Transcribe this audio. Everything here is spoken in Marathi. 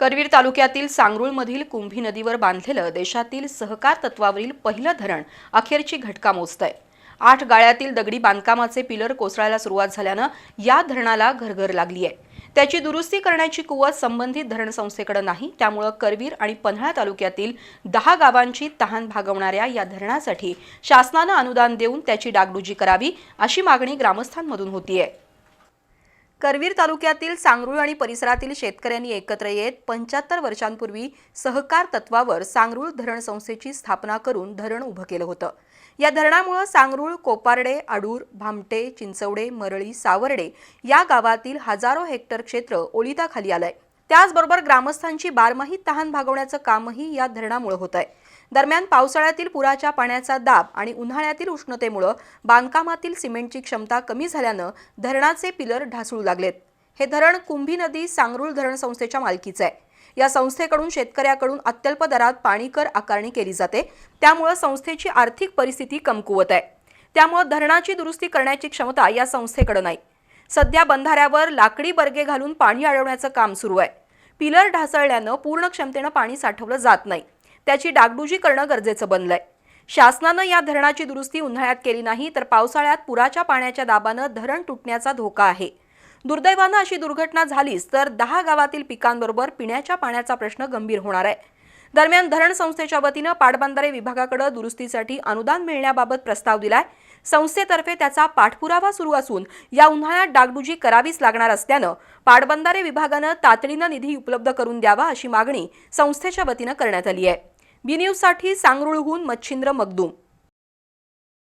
करवीर तालुक्यातील सांगरुळमधील कुंभी नदीवर बांधलेलं देशातील सहकार तत्वावरील पहिलं धरण अखेरची घटका मोजत आहे आठ गाळ्यातील दगडी बांधकामाचे पिलर कोसळायला सुरुवात झाल्यानं या धरणाला घरघर लागली आहे. त्याची दुरुस्ती करण्याची कुवत संबंधित धरण संस्थेकडे नाही त्यामुळं करवीर आणि पन्हाळा तालुक्यातील दहा गावांची तहान भागवणाऱ्या या धरणासाठी शासनानं अनुदान देऊन त्याची डागडुजी करावी अशी मागणी ग्रामस्थांमधून होतीये. करवीर तालुक्यातील सांगरूळ आणि परिसरातील शेतकऱ्यांनी एकत्र येत पंच्याहत्तर वर्षांपूर्वी सहकार तत्वावर सांगरूळ धरण संस्थेची स्थापना करून धरण उभं केलं होतं. या धरणामुळं सांगरूळ कोपारडे आडूर भामटे चिंचवडे मरळी सावर्डे या गावातील हजारो हेक्टर क्षेत्र ओलिताखाली आलंय. त्याचबरोबर ग्रामस्थांची बारमाही तहान भागवण्याचं कामही या धरणामुळे होत आहे दरम्यान पावसाळ्यातील पुराच्या पाण्याचा दाब आणि उन्हाळ्यातील उष्णतेमुळं बांधकामातील सिमेंटची क्षमता कमी झाल्यानं धरणाचे पिलर ढासळू लागलेत. हे धरण कुंभी नदी सांगरूळ धरण संस्थेच्या मालकीचं आहे. या संस्थेकडून शेतकऱ्याकडून अत्यल्प दरात पाणी कर आकारणी केली जाते. त्यामुळं संस्थेची आर्थिक परिस्थिती कमकुवत आहे. त्यामुळं धरणाची दुरुस्ती करण्याची क्षमता या संस्थेकडे नाही. सध्या बंधाऱ्यावर लाकडी बर्गे घालून पाणी अडवण्याचं काम सुरू आहे. पिलर ढासळल्यानं पूर्ण क्षमतेनं पाणी साठवलं जात नाही. त्याची डागडुजी करणं गरजेचं बनलंय. शासनानं या धरणाची दुरुस्ती उन्हाळ्यात केली नाही तर पावसाळ्यात पुराच्या पाण्याच्या दाबानं धरण तुटण्याचा धोका आहे. दुर्दैवानं अशी दुर्घटना झालीच तर दहा गावातील पिकांबरोबर पिण्याच्या पाण्याचा प्रश्न गंभीर होणार आहे. दरम्यान धरण संस्थेच्या वतीनं पाटबंधारे विभागाकडे दुरुस्तीसाठी अनुदान मिळण्याबाबत प्रस्ताव दिलाय. संस्थेतर्फे त्याचा पाठपुरावा सुरू असून या उन्हाळ्यात डागडुजी करावीच लागणार असल्यानं पाटबंधारे विभागानं तातडीनं निधी उपलब्ध करून द्यावा अशी मागणी संस्थेच्या वतीनं करण्यात आली आहे. बी न्यूजसाठी सांगरुळहून मच्छिंद्र मगदूम